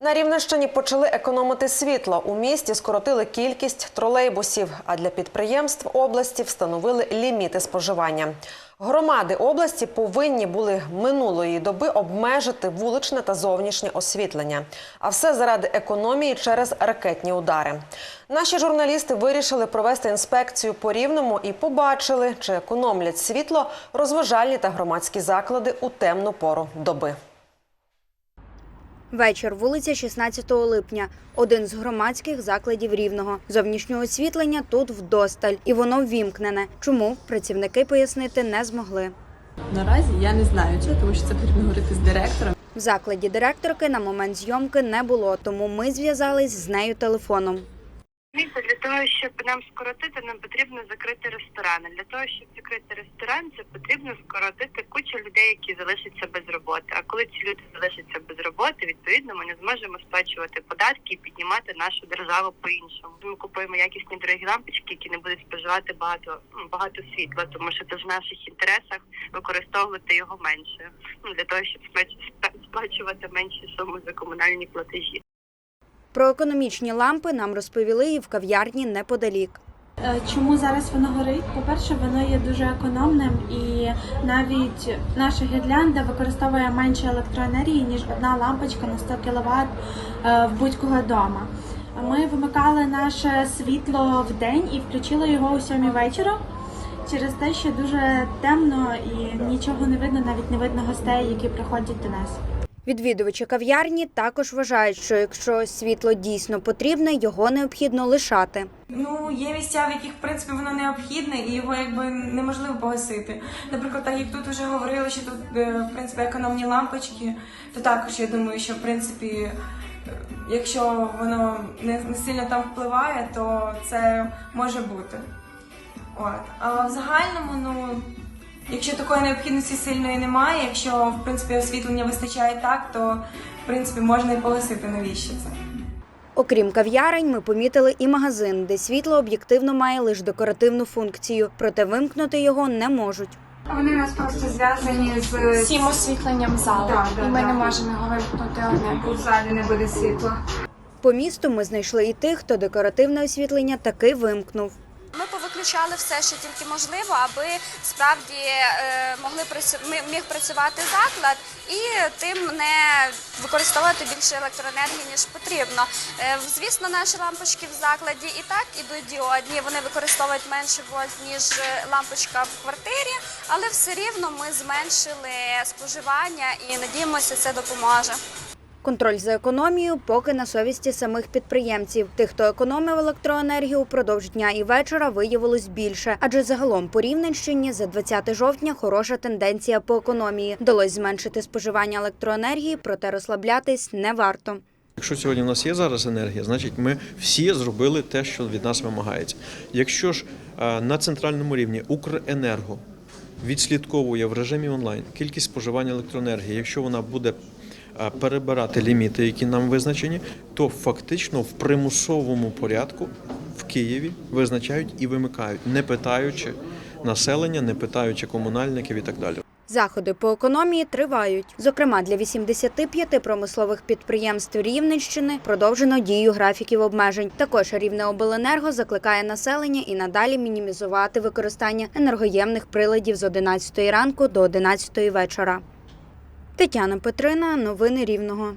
На Рівненщині почали економити світло. У місті скоротили кількість тролейбусів, а для підприємств області встановили ліміти споживання. Громади області повинні були минулої доби обмежити вуличне та зовнішнє освітлення. А все заради економії через ракетні удари. Наші журналісти вирішили провести інспекцію по рівному і побачили, чи економлять світло розважальні та громадські заклади у темну пору доби. Вечір, вулиця 16 липня. Один з громадських закладів рівного. Зовнішнього освітлення тут вдосталь, і воно ввімкнене. Чому працівники пояснити не змогли. Наразі я не знаю чого, тому що це потрібно говорити з директором. В закладі директорки на момент зйомки не було, тому ми зв'язались з нею телефоном. Розумієте, для того, щоб нам скоротити, нам потрібно закрити ресторани. Для того, щоб закрити ресторан, це потрібно скоротити кучу людей, які залишаться без роботи. А коли ці люди залишаться без роботи, відповідно ми не зможемо сплачувати податки і піднімати нашу державу по-іншому. Ми купуємо якісні дорогі лампочки, які не будуть споживати багато ну, багато світла, тому що це в наших інтересах використовувати його менше. Ну для того, щоб сплач- сплачувати менші суми за комунальні платежі. Про економічні лампи нам розповіли і в кав'ярні неподалік. Е, Чому зараз воно горить? По-перше, воно є дуже економним і навіть наша гірлянда використовує менше електроенергії, ніж одна лампочка на 100 кВт в будь-кого вдома. Ми вимикали наше світло в день і включили його о 7 вечора через те, що дуже темно і нічого не видно, навіть не видно гостей, які приходять до нас. Відвідувачі кав'ярні також вважають, що якщо світло дійсно потрібне, його необхідно лишати. Ну, є місця, в яких в принципі воно необхідне, і його якби неможливо погасити. Наприклад, так як тут вже говорили, що тут е, в принципі економні лампочки, то також я думаю, що в принципі, е, якщо воно не, сильно там впливає, то це може бути. От. А в загальному, ну. Якщо такої необхідності сильної немає, якщо в принципі освітлення вистачає так, то в принципі можна і погасити навіщо це. Окрім кав'ярень, ми помітили і магазин, де світло об'єктивно має лише декоративну функцію, проте вимкнути його не можуть. Вони у нас просто зв'язані з всім освітленням залу, Да, да, і ми да. не можемо його вимкнути одне. в залі не буде світла. По місту ми знайшли і тих, хто декоративне освітлення таки вимкнув. Ми все, що тільки можливо, аби справді е, могли міг працювати заклад і тим не використовувати більше електроенергії ніж потрібно. Е, звісно, наші лампочки в закладі і так ідуть діодні. Вони використовують менше вольт ніж е, лампочка в квартирі, але все рівно ми зменшили споживання і надіємося, це допоможе. Контроль за економією поки на совісті самих підприємців. Тих, хто економив електроенергію упродовж дня і вечора, виявилось більше. Адже загалом по Рівненщині за 20 жовтня хороша тенденція по економії. Вдалось зменшити споживання електроенергії, проте розслаблятись не варто. Якщо сьогодні в нас є зараз енергія, значить ми всі зробили те, що від нас вимагається. Якщо ж е, на центральному рівні Укренерго відслідковує в режимі онлайн кількість споживання електроенергії, якщо вона буде перебирати ліміти, які нам визначені, то фактично в примусовому порядку в Києві визначають і вимикають, не питаючи населення, не питаючи комунальників і так далі. Заходи по економії тривають. Зокрема, для 85 промислових підприємств Рівненщини продовжено дію графіків обмежень. Також Рівнеобленерго закликає населення і надалі мінімізувати використання енергоємних приладів з 11 ранку до 11 вечора. Тетяна Петрина, новини Рівного.